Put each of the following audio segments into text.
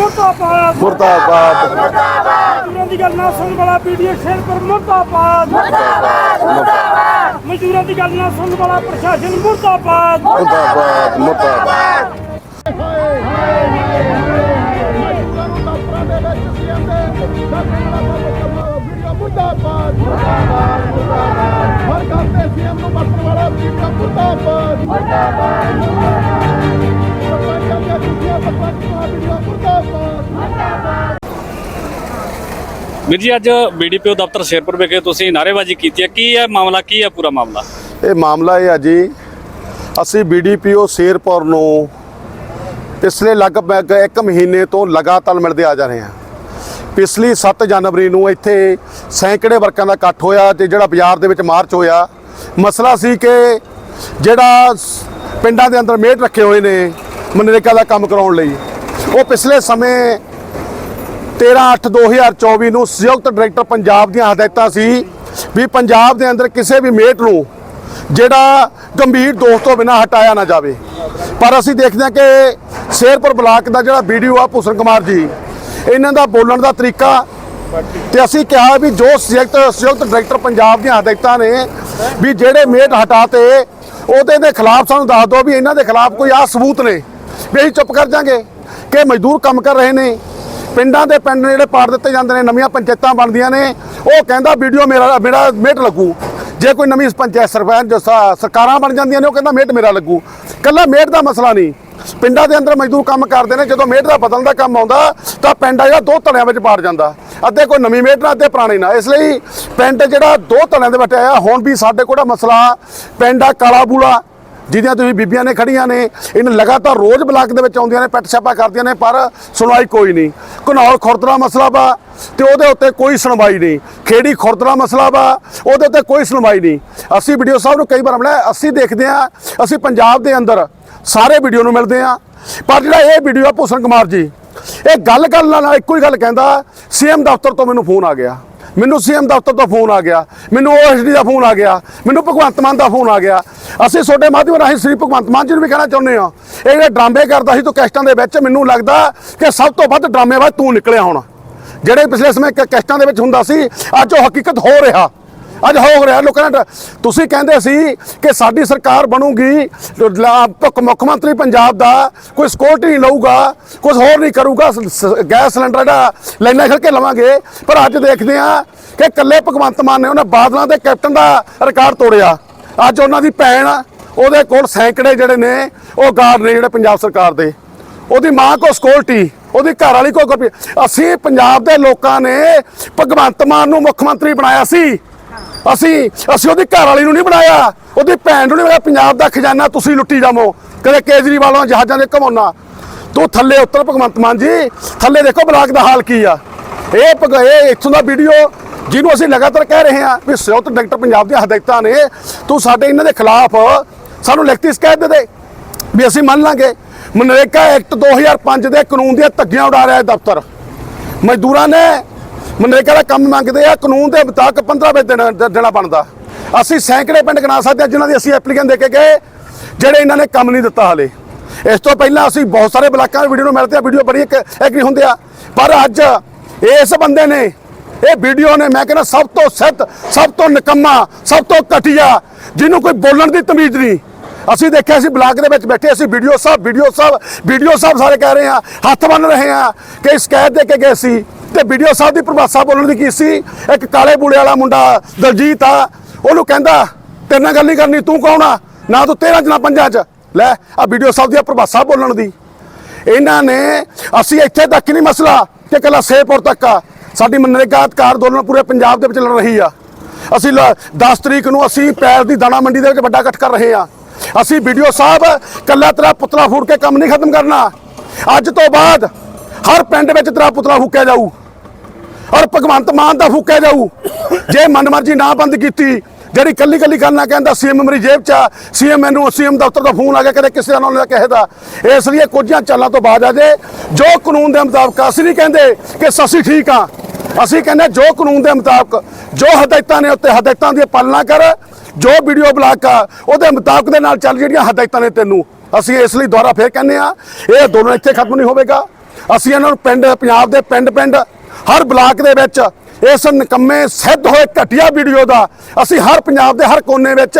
ਮੁਰਦਾਬਾਦ। ਮੁਰਦਾਬਾਦ। ਮਜ਼ਦੂਰਾਂ ਦੀ ਗੱਲ ਨਾ ਸੁਣਨ ਵਾਲਾ ਪੀਡੀਏ ਸ਼ੇਰਪੁਰ ਮੁਰਦਾਬਾਦ। ਮਜ਼ਦੂਰਾਂ ਦੀ ਗੱਲ ਨਾ ਸੁਣਨ ਵਾਲਾ ਪ੍ਰਸ਼ਾਸਨ ਮੁਰਦਾਬਾਦ। ਮੁਰਦਾਬਾਦ ਮੁਰਦਾਬਾਦ। ਮੁਰਦਾਬਾਦ। ਮੁਰਦਾਬਾਦ ਮੁਰਦਾਬਾਦ ਹਰ ਕਰਦੇ ਸੀਐਮ ਨੂੰ ਬਖਸ਼ਣ ਵਾਲਾ ਵੀਡੀਓ ਮੁਰਦਾਬਾਦ ਮੁਰਦਾਬਾਦ ਸਰਪੰਚਾਂ ਦੀਆਂ ਕੁਰਸੀਆਂ ਸਰਪੰਚ ਨੂੰ ਵੀਡੀਓ ਮੁਰਦਾਬਾਦ ਵੀਰ ਜੀ ਅੱਜ ਬੀਡੀਪੀਓ ਦਫ਼ਤਰ ਸ਼ੇਰਪੁਰ ਵਿਖੇ ਤੁਸੀਂ ਨਾਅਰੇਬਾਜ਼ੀ ਕੀਤੀ ਹੈ। ਕੀ ਹੈ ਮਾਮਲਾ, ਕੀ ਹੈ ਪੂਰਾ ਮਾਮਲਾ? ਇਹ ਮਾਮਲਾ ਇਹ ਹੈ ਜੀ, ਅਸੀਂ ਬੀਡੀਪੀਓ ਸ਼ੇਰਪੁਰ ਨੂੰ ਪਿਛਲੇ ਲਗਭਗ 1 ਮਹੀਨੇ ਤੋਂ ਲਗਾਤਾਰ ਮਿਲਦੇ ਆ ਜਾ ਰਹੇ ਹਾਂ। ਪਿਛਲੀ 7 ਜਨਵਰੀ ਨੂੰ ਇੱਥੇ ਸੈਂਕੜੇ ਵਰਕਾਂ ਦਾ ਇਕੱਠ ਹੋਇਆ ਤੇ ਜਿਹੜਾ ਬਾਜ਼ਾਰ ਦੇ ਵਿੱਚ ਮਾਰਚ ਹੋਇਆ। ਮਸਲਾ ਸੀ ਕਿ ਜਿਹੜਾ ਪਿੰਡਾਂ ਦੇ ਅੰਦਰ ਮੇਟ ਰੱਖੇ ਹੋਏ ਨੇ ਮਨਰੇਗਾ ਦਾ ਕੰਮ ਕਰਾਉਣ ਲਈ। ਉਹ ਪਿਛਲੇ ਸਮੇਂ 13/8/2024 ਨੂੰ ਸੰਯੁਕਤ ਡਾਇਰੈਕਟਰ ਪੰਜਾਬ ਦੀਆਂ ਹਦਾਇਤਾਂ ਸੀ ਵੀ ਪੰਜਾਬ ਦੇ ਅੰਦਰ ਕਿਸੇ ਵੀ ਮੇਟ ਨੂੰ ਜਿਹੜਾ ਗੰਭੀਰ ਦੋਸ਼ ਤੋਂ ਬਿਨਾਂ ਹਟਾਇਆ ਨਾ ਜਾਵੇ। ਪਰ ਅਸੀਂ ਦੇਖਦੇ ਹਾਂ ਕਿ ਸ਼ੇਰਪੁਰ ਬਲਾਕ ਦਾ ਜਿਹੜਾ ਵੀਡੀਓ ਆ ਭੂਸ਼ਣ ਕੁਮਾਰ ਜੀ, ਇਹਨਾਂ ਦਾ ਬੋਲਣ ਦਾ ਤਰੀਕਾ ਤੇ ਅਸੀਂ ਕਿਹਾ ਵੀ ਜੋ ਸੰਯੁਕਤ ਸੰਯੁਕਤ ਡਾਇਰੈਕਟਰ ਪੰਜਾਬ ਦੀਆਂ ਹਦਾਇਤਾਂ ਨੇ ਵੀ ਜਿਹੜੇ ਮੇਟ ਹਟਾਤੇ ਉਹਦੇ ਦੇ ਖਿਲਾਫ ਸਾਨੂੰ ਦੱਸ ਦਿਓ ਵੀ ਇਹਨਾਂ ਦੇ ਖਿਲਾਫ ਕੋਈ ਆ ਸਬੂਤ ਨੇ। ਵੀ ਅਸੀਂ ਚੁੱਪ ਕਰ ਜਾਾਂਗੇ। ਕਿ ਮਜ਼ਦੂਰ ਕੰਮ ਕਰ ਰਹੇ ਨੇ। ਪਿੰਡਾਂ ਦੇ ਪਿੰਡ ਜਿਹੜੇ ਪਾੜ ਦਿੱਤੇ ਜਾਂਦੇ ਨੇ, ਨਵੀਆਂ ਪੰਚਾਇਤਾਂ ਬਣਦੀਆਂ ਨੇ। ਉਹ ਕਹਿੰਦਾ ਵੀਡੀਓ ਮੇਰਾ ਮੇਰਾ ਮੇਟ ਲੱਗੂ। ਜੇ ਕੋਈ ਨਵੀਂ ਪੰਚਾਇਤ ਸਰਪੰਚ ਸਰਕਾਰਾਂ ਬਣ ਜਾਂਦੀਆਂ ਨੇ, ਉਹ ਕਹਿੰਦਾ ਮੇਟ ਮੇਰਾ ਲੱਗੂ। ਕੱਲਾ ਮੇਟ ਦਾ ਮਸਲਾ ਨਹੀਂ। ਪਿੰਡਾਂ ਦੇ ਅੰਦਰ ਮਜ਼ਦੂਰ ਕੰਮ ਕਰਦੇ ਨੇ, ਜਦੋਂ ਮੇਟ ਦਾ ਬਦਲਣ ਦਾ ਕੰਮ ਆਉਂਦਾ, ਤਾਂ ਪਿੰਡ ਆ ਜਿਹੜਾ ਦੋ ਧੜਿਆਂ ਵਿੱਚ ਪਾੜ ਜਾਂਦਾ। ਅੱਧੇ ਕੋਈ ਨਵੀਂ ਮੇਟ ਨਾਲ, ਅੱਧੇ ਪੁਰਾਣੀ ਨਾਲ। ਇਸ ਲਈ ਪਿੰਡ ਜਿਹੜਾ ਦੋ ਧੜਿਆਂ ਦੇ ਵਿੱਚ ਆਇਆ, ਹੁਣ ਵੀ ਸਾਡੇ ਕੋਲ ਮਸਲਾ। ਪਿੰਡ ਆ ਕਾਲਾ ਬੂਲਾ। ਜਿਹਦੀਆਂ ਤੁਸੀਂ ਬੀਬੀਆਂ ਨੇ ਖੜੀਆਂ ਨੇ, ਇਹਨਾਂ ਲਗਾਤਾਰ ਰੋਜ਼ ਬਲਾਕ ਦੇ ਵਿੱਚ ਆਉਂਦੀਆਂ ਨੇ ਪੈਟ ਛਾਪਾ ਕਰਦੀਆਂ ਨੇ, ਪਰ ਸੁਣਵਾਈ ਕੋਈ ਨਹੀਂ। ਘਨੌਲ ਖੁਰਦਰਾ ਮਸਲਾ ਵਾ ਤੇ ਉਹਦੇ ਉੱਤੇ ਕੋਈ ਸੁਣਵਾਈ ਨਹੀਂ। ਖੇੜੀ ਖੁਰਦਰਾ ਮਸਲਾ ਵਾ, ਉਹਦੇ ਉੱਤੇ ਕੋਈ ਸੁਣਵਾਈ ਨਹੀਂ। ਅਸੀਂ ਵੀਡੀਓ ਸਾਹਿਬ ਨੂੰ ਕਈ ਵਾਰ ਮਿਲਿਆ ਅਸੀਂ ਦੇਖਦੇ ਆ ਅਸੀਂ ਪੰਜਾਬ ਦੇ ਅੰਦਰ ਸਾਰੇ ਵੀਡੀਓ ਨੂੰ ਮਿਲਦੇ ਆ ਪਰ ਜਿਹੜਾ ਇਹ ਵੀਡੀਓ ਆ ਭੂਸ਼ਣ ਕੁਮਾਰ ਜੀ, ਇਹ ਗੱਲ ਗੱਲ ਨਾਲ ਇੱਕੋ ਹੀ ਗੱਲ ਕਹਿੰਦਾ, ਸੀਐਮ ਦਫ਼ਤਰ ਤੋਂ ਮੈਨੂੰ ਫੋਨ ਆ ਗਿਆ। ਮੈਨੂੰ ਸੀਐਮ ਦਫ਼ਤਰ ਤੋਂ ਫੋਨ ਆ ਗਿਆ, ਮੈਨੂੰ ਓਐਸਡੀ ਦਾ ਫੋਨ ਆ ਗਿਆ, ਮੈਨੂੰ ਭਗਵੰਤ ਮਾਨ ਦਾ ਫੋਨ ਆ ਗਿਆ। ਅਸੀਂ ਤੁਹਾਡੇ ਮਾਧਿਅਮ ਰਾਹੀਂ ਸ੍ਰੀ ਭਗਵੰਤ ਮਾਨ ਜੀ ਨੂੰ ਵੀ ਕਹਿਣਾ ਚਾਹੁੰਦੇ ਹਾਂ, ਇਹ ਜਿਹੜੇ ਡਰਾਮੇ ਕਰਦਾ ਸੀ ਤੂੰ ਕੈਸਟਾਂ ਦੇ ਵਿੱਚ, ਮੈਨੂੰ ਲੱਗਦਾ ਕਿ ਸਭ ਤੋਂ ਵੱਧ ਡਰਾਮੇਬਾਜ਼ ਤੂੰ ਨਿਕਲਿਆ ਹੁਣ। ਜਿਹੜੇ ਪਿਛਲੇ ਸਮੇਂ ਕੈਸਟਾਂ ਦੇ ਵਿੱਚ ਹੁੰਦਾ ਸੀ, ਅੱਜ ਉਹ ਹਕੀਕਤ ਹੋ ਰਿਹਾ। ਅੱਜ ਹੋ ਰਿਹਾ ਲੋਕਾਂ ਨੇ ਤੁਸੀਂ ਕਹਿੰਦੇ ਸੀ ਕਿ ਸਾਡੀ ਸਰਕਾਰ ਬਣੂਗੀ ਭੁੱਖ- ਮੁੱਖ ਮੰਤਰੀ ਪੰਜਾਬ ਦਾ ਕੋਈ ਸਿਕਿਉਰਿਟੀ ਨਹੀਂ ਲਊਗਾ ਕੁਝ ਹੋਰ ਨਹੀਂ ਕਰੂਗਾ ਗੈਸ ਸਿਲੰਡਰ ਜਿਹੜਾ ਲਾਈਨਾਂ ਖੜ ਕੇ ਲਵਾਂਗੇ, ਪਰ ਅੱਜ ਦੇਖਦੇ ਆ ਕਿ ਇਕੱਲੇ ਭਗਵੰਤ ਮਾਨ ਨੇ ਉਹਨਾਂ ਬਾਦਲਾਂ ਦੇ ਕੈਪਟਨ ਦਾ ਰਿਕਾਰਡ ਤੋੜਿਆ। ਅੱਜ ਉਹਨਾਂ ਦੀ ਭੈਣ, ਉਹਦੇ ਕੋਲ ਸੈਂਕੜੇ ਜਿਹੜੇ ਨੇ, ਉਹ ਗਾਰਡ ਨੇ ਜਿਹੜੇ ਪੰਜਾਬ ਸਰਕਾਰ ਦੇ। ਉਹਦੀ ਮਾਂ ਕੋ ਸਕਿਉਰਟੀ ਉਹਦੀ ਘਰ ਵਾਲੀ ਕੋ ਅਸੀਂ ਪੰਜਾਬ ਦੇ ਲੋਕਾਂ ਨੇ ਭਗਵੰਤ ਮਾਨ ਨੂੰ ਮੁੱਖ ਮੰਤਰੀ ਬਣਾਇਆ ਸੀ। ਅਸੀਂ ਅਸੀਂ ਉਹਦੀ ਘਰ ਵਾਲੀ ਨੂੰ ਨਹੀਂ ਬਣਾਇਆ। ਉਹਦੀ ਭੈਣ ਨੂੰ ਨਹੀਂ ਬਣਾਇਆ। ਪੰਜਾਬ ਦਾ ਖਜ਼ਾਨਾ ਤੁਸੀਂ ਲੁੱਟੀ ਜਾਵੋ। ਕਦੇ ਕੇਜਰੀਵਾਲ ਕੇਜਰੀਵਾਲਾਂ ਜਹਾਜ਼ਾਂ ਦੇ ਘਮਾਉਣਾ। ਤੂੰ ਥੱਲੇ ਉੱਤਰ ਭਗਵੰਤ ਮਾਨ ਜੀ। ਥੱਲੇ ਦੇਖੋ ਬਲਾਕ ਦਾ ਹਾਲ ਕੀ ਆ। ਇਹ ਭਗ- ਇਹ ਇੱਥੋਂ ਦਾ ਵੀਡੀਓ ਜਿਹਨੂੰ ਅਸੀਂ ਲਗਾਤਾਰ ਕਹਿ ਰਹੇ ਹਾਂ ਵੀ ਸੰਯੁਕਤ ਡਾਇਰੈਕਟਰ ਪੰਜਾਬ ਦੀਆਂ ਹਦਾਇਤਾਂ ਨੇ। ਤੂੰ ਸਾਡੇ ਇਹਨਾਂ ਦੇ ਖਿਲਾਫ ਸਾਨੂੰ ਲਿਖਤੀ ਸ਼ਿਕਾਇਤ ਦੇ ਦੇ ਵੀ ਅਸੀਂ ਮੰਨ ਲਾਂਗੇ। ਮਨਰੇਗਾ ਐਕਟ 2005 ਦੇ ਕਾਨੂੰਨ ਦੀਆਂ ਧੱਗੀਆਂ ਉਡਾ ਰਿਹਾ ਹੈ ਦਫ਼ਤਰ। ਮਜ਼ਦੂਰਾਂ ਨੇ ਮਨਰੇਗਾ ਦਾ ਕੰਮ ਮੰਗਦੇ ਆ, ਕਾਨੂੰਨ ਦੇ ਮੁਤਾਬਕ 15 ਵਜੇ ਦੇਣਾ ਦੇਣਾ ਬਣਦਾ। ਅਸੀਂ ਸੈਂਕੜੇ ਪਿੰਡ ਗਿਣਾ ਸਕਦੇ ਹਾਂ ਜਿਨ੍ਹਾਂ ਦੀ ਅਸੀਂ ਐਪਲੀਕੇਸ਼ਨ ਦੇ ਕੇ ਗਏ, ਜਿਹੜੇ ਇਹਨਾਂ ਨੇ ਕੰਮ ਨਹੀਂ ਦਿੱਤਾ ਹਾਲੇ। ਇਸ ਤੋਂ ਪਹਿਲਾਂ ਅਸੀਂ ਬਹੁਤ ਸਾਰੇ ਬਲਾਕਾਂ ਦੇ ਵੀਡੀਓ ਨੂੰ ਮਿਲਦੇ ਆ, ਵੀਡੀਓ ਬੜੀ ਐਗਰੀ ਹੁੰਦੇ ਆ। ਪਰ ਅੱਜ ਇਸ ਬੰਦੇ ਨੇ, ਇਹ ਵੀਡੀਓ ਨੇ ਮੈਂ ਕਹਿੰਦਾ ਸਭ ਤੋਂ ਸਿੱਧ, ਸਭ ਤੋਂ ਨਿਕੰਮਾ, ਸਭ ਤੋਂ ਘਟੀਆ, ਜਿਹਨੂੰ ਕੋਈ ਬੋਲਣ ਦੀ ਤਮੀਜ਼ ਨਹੀਂ। ਅਸੀਂ ਦੇਖਿਆ ਸੀ ਬਲਾਕ ਦੇ ਵਿੱਚ ਬੈਠੇ, ਅਸੀਂ ਵੀਡੀਓ ਸਾਹਿਬ ਵੀਡੀਓ ਸਾਹਿਬ ਵੀਡੀਓ ਸਾਹਿਬ ਸਾਰੇ ਕਹਿ ਰਹੇ ਆ, ਹੱਥ ਬੰਨ ਰਹੇ ਆ ਕਿ ਸ਼ਿਕਾਇਤ ਦੇ ਕੇ ਗਏ ਸੀ। ਤੇ ਵੀਡੀਓ ਸਾਹਿਬ ਦੀ ਪਰਿਭਾਸਾ ਬੋਲਣ ਦੀ ਕੀ ਸੀ? ਇੱਕ ਕਾਲੇ ਬੂਲੇ ਵਾਲਾ ਮੁੰਡਾ ਦਲਜੀਤ ਆ, ਉਹਨੂੰ ਕਹਿੰਦਾ, ਤੇਰੇ ਨਾਲ ਗੱਲ ਨਹੀਂ ਕਰਨੀ, ਤੂੰ ਕੌਣ ਆ? ਨਾ ਤੂੰ ਤੇਰਾ ਜਨਾ ਪੰਜਾਂ ਚ। ਲੈ ਆ ਵੀਡੀਓ ਸਾਹਿਬ ਦੀ ਪਰਿਭਾਸਾ ਬੋਲਣ ਦੀ। ਇਹਨਾਂ ਨੇ, ਅਸੀਂ ਇੱਥੇ ਤੱਕ ਨਹੀਂ ਮਸਲਾ ਕਿ ਕੱਲਾ ਸੇਪੁਰ ਤੱਕ ਆ। ਸਾਡੀ ਮਨਰੇਗਾ ਅਧਿਕਾਰ ਅੰਦੋਲਨ ਪੂਰੇ ਪੰਜਾਬ ਦੇ ਵਿੱਚ ਲੜ ਰਹੀ ਆ। ਅਸੀਂ 10 ਤਰੀਕ ਨੂੰ ਅਸੀਂ ਪੈਰ ਦੀ ਦਾਣਾ ਮੰਡੀ ਦੇ ਵਿੱਚ ਵੱਡਾ ਇਕੱਠ ਕਰ ਰਹੇ ਆ। ਅਸੀਂ ਵੀਡੀਓ ਸਾਹਿਬ ਕੱਲਾ ਤੇਰਾ ਪੁਤਲਾ ਫੂੜ ਕੇ ਕੰਮ ਨਹੀਂ ਖਤਮ ਕਰਨਾ। ਅੱਜ ਤੋਂ ਬਾਅਦ ਹਰ ਪਿੰਡ ਵਿੱਚ ਤੇਰਾ ਪੁਤਲਾ ਫੂਕਿਆ ਜਾਊ। ਔਰ ਭਗਵੰਤ ਮਾਨ ਦਾ ਫੂਕਿਆ ਜਾਊ। ਜੇ ਮਨਮਰਜ਼ੀ ਨਾ ਬੰਦ ਕੀਤੀ, ਜਿਹੜੀ ਕੱਲੀ ਕੱਲੀ ਨਾ ਕਹਿੰਦਾ ਸੀਐਮ ਮੇਰੀ ਜੇਬ 'ਚ ਆ ਸੀਐਮ ਮੈਨੂੰ ਸੀਐਮ ਦਫ਼ਤਰ ਦਾ ਫੋਨ ਆ ਗਿਆ ਕਦੇ ਕਿਸੇ ਦਾ ਨਾਮ ਕਿਸੇ ਦਾ ਇਸ ਲਈ ਕੁਝਾਂ ਚਾਲਾਂ ਤੋਂ ਬਾਅਦ ਆ ਜੇ। ਜੋ ਕਾਨੂੰਨ ਦੇ ਮੁਤਾਬਕ, ਅਸੀਂ ਨਹੀਂ ਕਹਿੰਦੇ ਕਿ ਅਸੀਂ ਠੀਕ ਆ। ਅਸੀਂ ਕਹਿੰਦੇ ਜੋ ਕਾਨੂੰਨ ਦੇ ਮੁਤਾਬਕ, ਜੋ ਹਦਾਇਤਾਂ ਨੇ ਉੱਤੇ ਹਦਾਇਤਾਂ ਦੀ ਪਾਲਣਾ ਕਰ, ਜੋ ਵੀਡੀਓ ਬਲਾਕ ਆ ਉਹਦੇ ਮੁਤਾਬਕ ਦੇ ਨਾਲ ਚੱਲ ਜਿਹੜੀਆਂ ਹਦਾਇਤਾਂ ਨੇ ਤੈਨੂੰ। ਅਸੀਂ ਇਸ ਲਈ ਦੁਬਾਰਾ ਫੇਰ ਕਹਿੰਦੇ ਆ ਇਹ ਦੋਨੋਂ ਇੱਥੇ ਖਤਮ ਨਹੀਂ ਹੋਵੇਗਾ। ਅਸੀਂ ਇਹਨਾਂ ਨੂੰ ਪਿੰਡ, ਪੰਜਾਬ ਦੇ ਪਿੰਡ ਪਿੰਡ, ਹਰ ਬਲਾਕ ਦੇ ਵਿੱਚ ਇਸ ਨਿਕੰਮੇ ਸਿੱਧ ਹੋਏ ਘਟੀਆ ਵੀਡੀਓ ਦਾ ਅਸੀਂ ਹਰ ਪੰਜਾਬ ਦੇ ਹਰ ਕੋਨੇ ਵਿੱਚ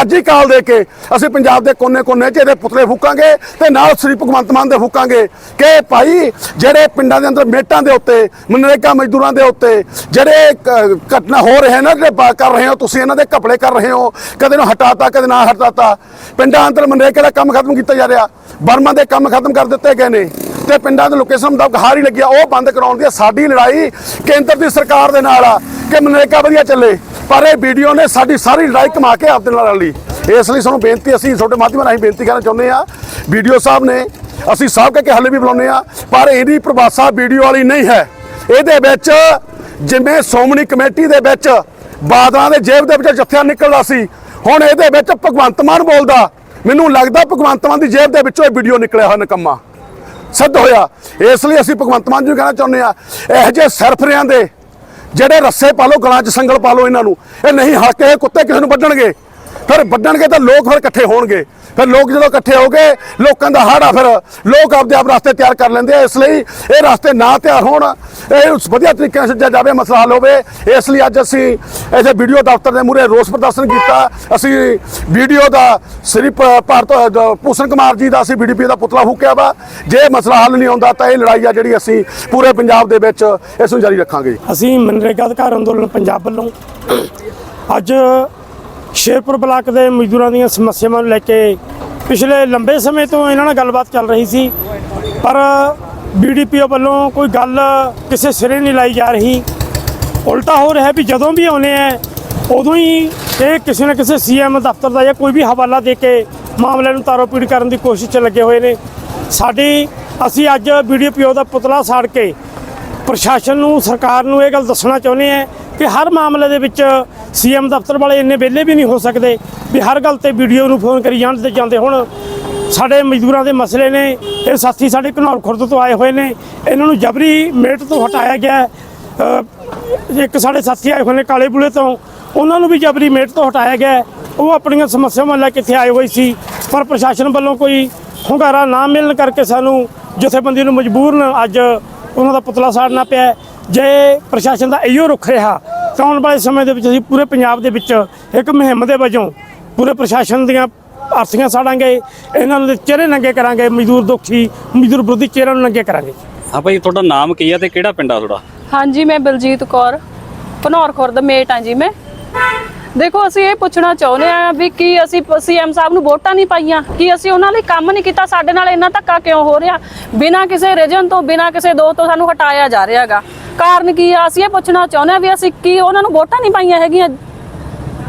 ਅੱਜ ਹੀ ਕਾਲ ਦੇ ਕੇ ਅਸੀਂ ਪੰਜਾਬ ਦੇ ਕੋਨੇ-ਕੋਨੇ 'ਚ ਇਹਦੇ ਪੁਤਲੇ ਫੂਕਾਂਗੇ ਤੇ ਨਾਲ ਸ੍ਰੀ ਭਗਵੰਤ ਮਾਨ ਦੇ ਫੂਕਾਂਗੇ ਕਿ ਭਾਈ ਜਿਹੜੇ ਪਿੰਡਾਂ ਦੇ ਅੰਦਰ ਮੇਟਾਂ ਦੇ ਉੱਤੇ, ਮਨਰੇਗਾ ਮਜ਼ਦੂਰਾਂ ਦੇ ਉੱਤੇ ਜਿਹੜੇ ਕ- ਘਟਨਾ ਹੋ ਰਹੇ ਨੇ, ਜਿਹੜੇ ਕਰ ਰਹੇ ਹੋ, ਤੁਸੀਂ ਇਹਨਾਂ ਦੇ ਕਪੜੇ ਕਰ ਰਹੇ ਹੋ, ਕਦੇ ਨੂੰ ਹਟਾਤਾ, ਕਦੇ ਨਾ ਹਟਾਤਾ, ਪਿੰਡਾਂ ਅੰਦਰ ਮਨਰੇਗਾ ਦਾ ਕੰਮ ਖਤਮ ਕੀਤਾ ਜਾ ਰਿਹਾ ਬਰਮਾ ਦੇ ਕੰਮ ਖਤਮ ਕਰ ਦਿੱਤੇ ਗਏ ਨੇ। ਤੇ ਪਿੰਡਾਂ ਦੇ ਲੋਕੇਸ਼ਨ ਮੁਤਾਬਕ ਹਾਰ ਹੀ ਲੱਗਿਆ, ਉਹ ਬੰਦ ਕਰਾਉਣ ਦੀ ਸਾਡੀ ਲੜਾਈ ਕੇਂਦਰ ਦੀ ਸਰਕਾਰ ਦੇ ਨਾਲ ਆ, ਕਿ ਮਨਰੇਗਾ ਵਧੀਆ ਚੱਲੇ, ਪਰ ਇਹ ਵੀਡੀਓ ਨੇ ਸਾਡੀ ਸਾਰੀ ਲੜਾਈ ਕਮਾ ਕੇ ਆਪਦੇ ਨਾਲ ਲਈ ਇਸ ਲਈ ਸਾਨੂੰ ਬੇਨਤੀ, ਅਸੀਂ ਤੁਹਾਡੇ ਮਾਧਿਅਮ ਰਾਹੀਂ ਬੇਨਤੀ ਕਰਨਾ ਚਾਹੁੰਦੇ ਆ ਵੀਡੀਓ ਸਾਹਿਬ ਨੇ, ਅਸੀਂ ਸਾਹਿਬ ਕਹਿ ਕੇ ਹੱਲੇ ਵੀ ਬੁਲਾਉਂਦੇ ਆ ਪਰ ਇਹਦੀ ਪ੍ਰਭਾਸ਼ਾ ਵੀਡੀਓ ਵਾਲੀ ਨਹੀਂ ਹੈ। ਇਹਦੇ ਵਿੱਚ ਜਿਵੇਂ ਸ਼੍ਰੋਮਣੀ ਕਮੇਟੀ ਦੇ ਵਿੱਚ ਬਾਦਲਾਂ ਦੇ ਜੇਬ ਦੇ ਵਿੱਚ ਜੱਥਿਆਂ ਨਿਕਲਦਾ ਸੀ, ਹੁਣ ਇਹਦੇ ਵਿੱਚ ਭਗਵੰਤ ਮਾਨ ਬੋਲਦਾ। ਮੈਨੂੰ ਲੱਗਦਾ ਭਗਵੰਤ ਮਾਨ ਦੀ ਜੇਬ ਦੇ ਵਿੱਚੋਂ ਇਹ ਵੀਡੀਓ ਨਿਕਲਿਆ ਹੋਇਆ ਨਕੰਮਾ। ਸਿੱਧ ਹੋਇਆ। ਇਸ ਲਈ ਅਸੀਂ ਭਗਵੰਤ ਮਾਨ ਜੀ ਨੂੰ ਕਹਿਣਾ ਚਾਹੁੰਦੇ ਆ ਇਹੋ ਜਿਹੇ ਸਰਫਰਿਆਂ ਦੇ ਜਿਹੜੇ ਰੱਸੇ ਪਾ ਲਓ, ਗਲਾਂ 'ਚ ਸੰਗਲ ਪਾ ਲਓ ਇਹਨਾਂ ਨੂੰ। ਇਹ ਨਹੀਂ ਹੱਕ, ਇਹ ਕੁੱਤੇ ਕਿਸੇ ਨੂੰ ਵੱਢਣਗੇ। ਫਿਰ ਵੱਢਣਗੇ ਤਾਂ ਲੋਕ ਫਿਰ ਇਕੱਠੇ ਹੋਣਗੇ। ਫਿਰ ਲੋਕ ਜਦੋਂ ਇਕੱਠੇ ਹੋ ਗਏ, ਲੋਕਾਂ ਦਾ ਹਾੜਾ ਫਿਰ ਲੋਕ ਆਪਦੇ ਆਪ ਰਸਤੇ ਤਿਆਰ ਕਰ ਲੈਂਦੇ ਆ। ਇਸ ਲਈ ਇਹ ਰਸਤੇ ਨਾ ਤਿਆਰ ਹੋਣ, ਇਹ ਵਧੀਆ ਤਰੀਕੇ ਨਾਲ ਸੱਜਿਆ ਜਾਵੇ, ਮਸਲਾ ਹੱਲ ਹੋਵੇ। ਇਸ ਲਈ ਅੱਜ ਅਸੀਂ ਇੱਥੇ ਵੀਡੀਓ ਦਫ਼ਤਰ ਦੇ ਮੂਹਰੇ ਰੋਸ ਪ੍ਰਦਰਸ਼ਨ ਕੀਤਾ। ਅਸੀਂ ਵੀਡੀਓ ਦਾ ਸ੍ਰੀ ਭ- ਭਾਰਤ ਦ- ਭੂਸ਼ਣ ਕੁਮਾਰ ਜੀ ਦਾ ਅਸੀਂ ਬੀਡੀਪੀ ਦਾ ਪੁਤਲਾ ਫੂਕਿਆ ਵਾ। ਜੇ ਮਸਲਾ ਹੱਲ ਨਹੀਂ ਹੁੰਦਾ ਤਾਂ ਇਹ ਲੜਾਈ ਆ ਜਿਹੜੀ ਅਸੀਂ ਪੂਰੇ ਪੰਜਾਬ ਦੇ ਵਿੱਚ ਇਸ ਨੂੰ ਜਾਰੀ ਰੱਖਾਂਗੇ। ਅਸੀਂ ਮਨਰੇਗਾ ਅਧਿਕਾਰ ਅੰਦੋਲਨ ਪੰਜਾਬ ਵੱਲੋਂ ਅੱਜ ਸ਼ੇਰਪੁਰ ਬਲਾਕ ਦੇ ਮਜ਼ਦੂਰਾਂ ਦੀਆਂ ਸਮੱਸਿਆਵਾਂ ਨੂੰ ਲੈ ਕੇ ਪਿਛਲੇ ਲੰਬੇ ਸਮੇਂ ਤੋਂ ਇਹਨਾਂ ਨਾਲ ਗੱਲਬਾਤ ਚੱਲ ਰਹੀ ਸੀ, ਪਰ ਬੀਡੀਪੀਓ ਵੱਲੋਂ ਕੋਈ ਗੱਲ ਕਿਸੇ ਸਿਰੇ ਨਹੀਂ ਲਾਈ ਜਾ ਰਹੀ। ਉਲਟਾ ਹੋ ਰਿਹਾ ਵੀ ਜਦੋਂ ਵੀ ਆਉਨੇ ਆ, ਉਦੋਂ ਹੀ ਇਹ ਕਿਸੇ ਨਾ ਕਿਸੇ ਸੀਐਮ ਦਫ਼ਤਰ ਦਾ ਜਾਂ ਕੋਈ ਵੀ ਹਵਾਲਾ ਦੇ ਕੇ ਮਾਮਲੇ ਨੂੰ ਤਾਰੋ ਪੀੜ ਕਰਨ ਦੀ ਕੋਸ਼ਿਸ਼ 'ਚ ਲੱਗੇ ਹੋਏ ਨੇ। ਸਾਡੀ, ਅਸੀਂ ਅੱਜ ਬੀਡੀਪੀਓ ਦਾ ਪੁਤਲਾ ਸਾੜ ਕੇ ਪ੍ਰਸ਼ਾਸਨ ਨੂੰ, ਸਰਕਾਰ ਨੂੰ ਇਹ ਗੱਲ ਦੱਸਣਾ ਚਾਹੁੰਦੇ ਆ ਕਿ ਹਰ ਮਾਮਲੇ ਦੇ ਵਿੱਚ ਸੀਐਮ ਦਫ਼ਤਰ ਵਾਲੇ ਇੰਨੇ ਵਿਹਲੇ ਵੀ ਨਹੀਂ ਹੋ ਸਕਦੇ ਵੀ ਹਰ ਗੱਲ ਤੇ ਵੀਡੀਓ ਨੂੰ ਫੋਨ ਕਰੀ ਜਾਣ ਜਾਂਦੇ ਹੁਣ। ਸਾਡੇ ਮਜ਼ਦੂਰਾਂ ਦੇ ਮਸਲੇ ਨੇ, ਇਹ ਸਾਥੀ ਸਾਡੇ ਘਨੌਰ ਖੁਰਦ ਤੋਂ ਆਏ ਹੋਏ ਨੇ, ਇਹਨਾਂ ਨੂੰ ਜਬਰੀ ਮੇਟ ਤੋਂ ਹਟਾਇਆ ਗਿਆ ਇੱਕ ਸਾਡੇ ਸਾਥੀ ਆਏ ਹੋਏ ਨੇ ਕਾਲੇ ਬੁਲੇ ਤੋਂ, ਉਹਨਾਂ ਨੂੰ ਵੀ ਜਬਰੀ ਮੇਟ ਤੋਂ ਹਟਾਇਆ ਗਿਆ ਉਹ ਆਪਣੀਆਂ ਸਮੱਸਿਆਵਾਂ ਲੈ ਕੇ ਇੱਥੇ ਆਏ ਹੋਏ ਸੀ, ਪਰ ਪ੍ਰਸ਼ਾਸਨ ਵੱਲੋਂ ਕੋਈ ਹੁੰਗਾਰਾ ਨਾ ਮਿਲਣ ਕਰਕੇ ਸਾਨੂੰ ਜਥੇਬੰਦੀ ਨੂੰ ਮਜਬੂਰਨ ਅੱਜ ਉਹਨਾਂ ਦਾ ਪੁਤਲਾ ਸਾੜਨਾ ਪਿਆ ਜੇ ਪ੍ਰਸ਼ਾਸਨ ਦਾ ਇਹੋ ਰੁਖ ਰਿਹਾ ਤਾਂ ਆਉਣ ਵਾਲੇ ਸਮੇਂ ਦੇ ਵਿੱਚ ਅਸੀਂ ਪੂਰੇ ਪੰਜਾਬ ਦੇ ਵਿੱਚ ਇੱਕ ਮੁਹਿੰਮ ਦੇ ਵਜੋਂ ਪੂਰੇ ਪ੍ਰਸ਼ਾਸਨ ਦੀਆਂ ਅਰਥੀਆਂ ਸਾੜਾਂਗੇ ਇਹਨਾਂ ਦੇ ਚਿਹਰੇ ਨੰਗੇ ਕਰਾਂਗੇ ਮਜ਼ਦੂਰ ਦੁਖੀ ਮਜ਼ਦੂਰ ਵਿਰੋਧੀ ਚਿਹਰਿਆਂ ਨੂੰ ਨੰਗੇ ਕਰਾਂਗੇ। ਹਾਂ ਭਾਈ ਤੁਹਾਡਾ ਨਾਮ ਕੀ ਹੈ ਤੇ ਕਿਹੜਾ ਪਿੰਡ ਆ ਤੁਹਾਡਾ? ਹਾਂਜੀ ਮੈਂ ਬਲਜੀਤ ਕੌਰ ਘਨੌਰ ਖੁਰਦ ਮੇਟ ਹਾਂ ਜੀ ਮੈਂ। ਦੇਖੋ ਅਸੀਂ ਇਹ ਪੁੱਛਣਾ ਚਾਹੁੰਦੇ ਆ ਵੀ ਕੀ ਅਸੀਂ ਸੀਐਮ ਸਾਹਿਬ ਨੂੰ ਵੋਟਾਂ ਨਹੀਂ ਪਾਈਆਂ? ਕੀ ਅਸੀਂ ਉਹਨਾਂ ਲਈ ਕੰਮ ਨਹੀਂ ਕੀਤਾ? ਸਾਡੇ ਨਾਲ ਇੰਨਾ ਧੱਕਾ ਕਿਉਂ ਹੋ ਰਿਹਾ? ਬਿਨਾਂ ਕਿਸੇ ਰੀਜਨ ਤੋਂ ਬਿਨਾਂ ਕਿਸੇ ਦੋ ਤੋਂ ਸਾਨੂੰ ਹਟਾਇਆ ਜਾ ਰਿਹਾ ਹੈਗਾ। ਕਾਰਨ ਕੀ ਆ? ਅਸੀਂ ਇਹ ਪੁੱਛਣਾ ਚਾਹੁੰਦੇ ਆ ਵੀ ਅਸੀਂ ਕੀ ਉਹਨਾਂ ਨੂੰ ਵੋਟਾਂ ਨਹੀਂ ਪਾਈਆਂ ਹੈਗੀਆਂ?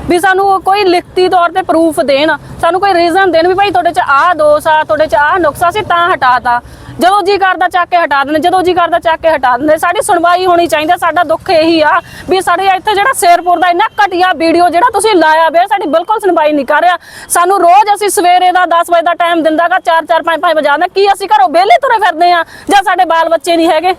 ਵੀ ਸਾਨੂੰ ਕੋਈ ਲਿਖਤੀ ਤੌਰ ਤੇ ਪ੍ਰੂਫ ਦੇਣ, ਸਾਨੂੰ ਕੋਈ ਰੀਜ਼ਨ ਦੇਣ ਵੀ ਭਾਈ ਤੁਹਾਡੇ ਚ ਆਹ ਦੋਸ਼ ਆ, ਤੁਹਾਡੇ ਚ ਆਹ ਨੁਕਸਾ ਸੀ ਤਾਂ ਹਟਾਤਾ ਜਦੋਂ ਜੀ ਕਰਦਾ ਚੱਕ ਕੇ ਹਟਾ ਦਿੰਦੇ, ਜਦੋਂ ਜੀ ਕਰਦਾ ਚੱਕ ਕੇ ਹਟਾ ਦਿੰਦੇ, ਸਾਡੀ ਸੁਣਵਾਈ ਹੋਣੀ ਚਾਹੀਦੀ ਸਾਡਾ ਦੁੱਖ ਇਹੀ ਆ ਵੀ ਸਾਡੇ ਇੱਥੇ ਜਿਹੜਾ ਸ਼ੇਰਪੁਰ ਦਾ ਇੰਨਾ ਘਟੀਆ ਵੀਡੀਓ ਜਿਹੜਾ ਤੁਸੀਂ ਲਾਇਆ ਵੇ ਸਾਡੀ ਬਿਲਕੁਲ ਸੁਣਵਾਈ ਨਹੀਂ ਕਰ ਰਿਹਾ। ਸਾਨੂੰ ਰੋਜ਼ ਅਸੀਂ ਸਵੇਰੇ ਦਾ 10 ਵਜੇ ਦਾ ਟਾਈਮ ਦਿੰਦਾਗਾ 4 4 5 5 ਵਜਾਉਂਦਾ ਕੀ ਅਸੀਂ ਘਰੋਂ ਵਿਹਲੇ ਤੁਰੇ ਫਿਰਦੇ ਆ? ਜਾਂ ਸਾਡੇ ਬਾਲ ਬੱਚੇ ਨਹੀਂ ਹੈਗੇ?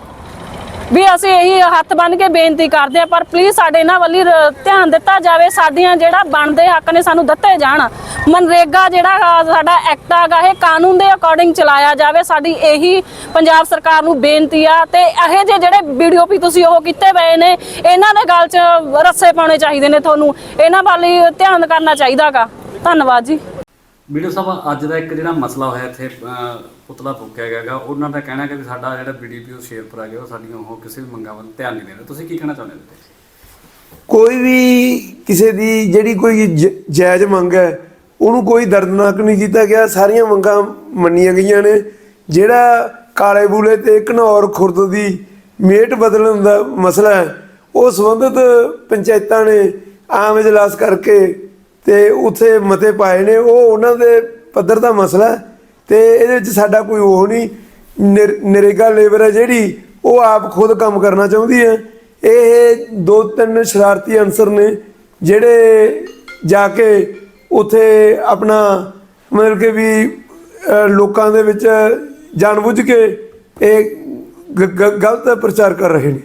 ਵੀ ਅਸੀਂ ਇਹੀ ਹੱਥ ਬੰਨ ਕੇ ਬੇਨਤੀ ਕਰਦੇ ਆ ਪਰ ਪਲੀਜ਼ ਸਾਡੇ ਇਹਨਾਂ ਵੱਲੀ ਧਿਆਨ ਦਿੱਤਾ ਜਾਵੇ, ਸਾਡੀਆਂ ਜਿਹੜਾ ਬਣਦੇ ਹੱਕ ਨੇ ਸਾਨੂੰ ਦਿੱਤੇ ਜਾਣ। ਮਨਰੇਗਾ ਜਿਹੜਾ ਸਾਡਾ ਐਕਟ ਆਗਾ, ਇਹ ਕਾਨੂੰਨ ਦੇ ਅਕੋਰਡਿੰਗ ਚਲਾਇਆ ਜਾਵੇ। ਸਾਡੀ ਇਹੀ ਪੰਜਾਬ ਸਰਕਾਰ ਨੂੰ ਬੇਨਤੀ ਆ ਤੇ ਇਹ ਜਿਹੇ ਜਿਹੜੇ ਵੀਡੀਓ ਵੀ ਤੁਸੀਂ ਉਹ ਕੀਤੇ ਪਏ ਨੇ, ਇਹਨਾਂ ਦੇ ਗੱਲ 'ਚ ਰੱਸੇ ਪਾਉਣੇ ਚਾਹੀਦੇ ਨੇ ਤੁਹਾਨੂੰ। ਇਹਨਾਂ ਵੱਲ ਹੀ ਧਿਆਨ ਕਰਨਾ ਚਾਹੀਦਾਗਾ ਧੰਨਵਾਦ ਜੀ। ਵੀਡੀਓ ਸਾਹਿਬ, ਅੱਜ ਦਾ ਇੱਕ ਜਿਹੜਾ ਮਸਲਾ ਹੋਇਆ ਇੱਥੇ ਪੁਤਲਾ ਫੂਕਿਆ ਗਿਆ ਉਹਨਾਂ ਦਾ ਕਹਿਣਾ ਕਿ ਸਾਡਾ ਜਿਹੜਾ ਬੀਡੀਪੀਓ ਸ਼ੇਰਪੁਰ ਆ ਗਿਆ, ਉਹ ਸਾਡੀਆਂ ਉਹ ਕਿਸੇ ਵੀ ਮੰਗਾਂ ਵੱਲ ਧਿਆਨ ਨਹੀਂ ਦੇ ਰਿਹਾ। ਤੁਸੀਂ ਕੀ ਕਹਿਣਾ ਚਾਹੁੰਦੇ ਹੋ ਕੋਈ ਵੀ ਕਿਸੇ ਦੀ ਜਿਹੜੀ ਕੋਈ ਜਾਇਜ਼ ਮੰਗ ਹੈ, ਉਹਨੂੰ ਕੋਈ ਦਰਦਨਾਕ ਨਹੀਂ ਕੀਤਾ ਗਿਆ। ਸਾਰੀਆਂ ਮੰਗਾਂ ਮੰਨੀਆਂ ਗਈਆਂ ਨੇ। ਜਿਹੜਾ ਕਾਲੇ ਬੂਲੇ ਤੇ ਘਨੌਰ ਖੁਰਦ ਦੀ ਮੇਟ ਬਦਲਣ ਦਾ ਮਸਲਾ ਹੈ, ਉਹ ਸੰਬੰਧਿਤ ਪੰਚਾਇਤਾਂ ਨੇ ਆਮ ਇਜਲਾਸ ਕਰਕੇ ਤੇ ਉੱਥੇ ਮਤੇ ਪਾਏ ਨੇ, ਉਹ ਉਹਨਾਂ ਦੇ ਪੱਧਰ ਦਾ ਮਸਲਾ ਹੈ ਤੇ ਇਹਦੇ ਵਿੱਚ ਸਾਡਾ ਕੋਈ ਉਹ ਨਹੀਂ। ਨਿਰ- ਨਰੇਗਾ ਲੇਬਰ ਹੈ ਜਿਹੜੀ, ਉਹ ਆਪ ਖੁਦ ਕੰਮ ਕਰਨਾ ਚਾਹੁੰਦੀ ਹੈ। ਇਹ ਦੋ ਤਿੰਨ ਸ਼ਰਾਰਤੀ ਅਨਸਰ ਨੇ ਜਿਹੜੇ ਜਾ ਕੇ ਉਥੇ ਆਪਣਾ ਮਤਲਬ ਕਿ ਵੀ ਲੋਕਾਂ ਦੇ ਵਿੱਚ ਜਾਣਬੁੱਝ ਕੇ ਇਹ ਗ- ਗਲਤ ਪ੍ਰਚਾਰ ਕਰ ਰਹੇ ਨੇ।